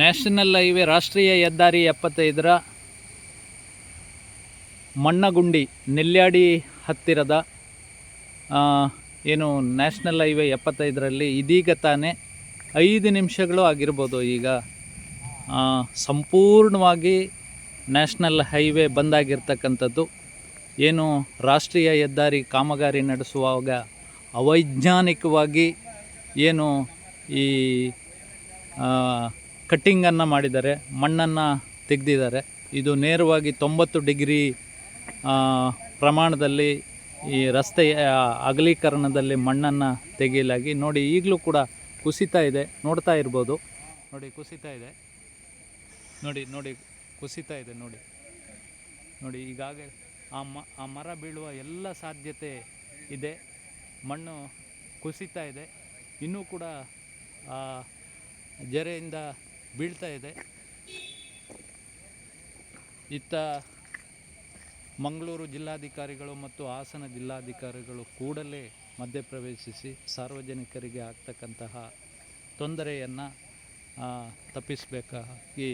National highway ರಾಷ್ಟ್ರೀಯ ಹೆದ್ದಾರಿ ಎಪ್ಪತ್ತೈದರ ಮಣ್ಣಗುಂಡಿ, ನೆಲ್ಯಾಡಿ ಹತ್ತಿರದ ಏನು ನ್ಯಾಷನಲ್ ಹೈವೇ ಎಪ್ಪತ್ತೈದರಲ್ಲಿ ಇದೀಗ ತಾನೇ ಐದು ನಿಮಿಷಗಳು ಆಗಿರ್ಬೋದು ಈಗ. ಸಂಪೂರ್ಣವಾಗಿ ನ್ಯಾಷನಲ್ ಹೈವೇ ಬಂದಾಗಿರ್ತಕ್ಕಂಥದ್ದು. ಏನು ರಾಷ್ಟ್ರೀಯ ಹೆದ್ದಾರಿ ಕಾಮಗಾರಿ ನಡೆಸುವಾಗ ಅವೈಜ್ಞಾನಿಕವಾಗಿ ಏನು ಈ ಕಟ್ಟಿಂಗನ್ನು ಮಾಡಿದ್ದಾರೆ, ಮಣ್ಣನ್ನು ತೆಗೆದಿದ್ದಾರೆ. ಇದು ನೇರವಾಗಿ ತೊಂಬತ್ತು ಡಿಗ್ರಿ ಪ್ರಮಾಣದಲ್ಲಿ ಈ ರಸ್ತೆಯ ಅಗಲೀಕರಣದಲ್ಲಿ ಮಣ್ಣನ್ನು ತೆಗೆಯಲಾಗಿ. ನೋಡಿ, ಈಗಲೂ ಕೂಡ ಕುಸಿತಾ ಇದೆ. ನೋಡ್ತಾ ಇರ್ಬೋದು. ನೋಡಿ, ಕುಸಿತಾ ಇದೆ. ನೋಡಿ ನೋಡಿ, ಕುಸಿತಾ ಇದೆ, ನೋಡಿ. ನೋಡಿ, ಈಗಾಗಲೇ ಆ ಮ, ಆ ಮರ ಬೀಳುವ ಎಲ್ಲ ಸಾಧ್ಯತೆ ಇದೆ. ಮಣ್ಣು ಕುಸಿತಾ ಇದೆ. ಇನ್ನೂ ಕೂಡ ಜರೆಯಿಂದ ಬೀಳ್ತಾ ಇದೆ. ಇತ್ತ ಮಂಗಳೂರು ಜಿಲ್ಲಾಧಿಕಾರಿಗಳು ಮತ್ತು ಹಾಸನ ಜಿಲ್ಲಾಧಿಕಾರಿಗಳು ಕೂಡಲೇ ಮಧ್ಯಪ್ರವೇಶಿಸಿ ಸಾರ್ವಜನಿಕರಿಗೆ ಆಗ್ತಕ್ಕಂತಹ ತೊಂದರೆಯನ್ನು ತಪ್ಪಿಸಬೇಕಾಗಿ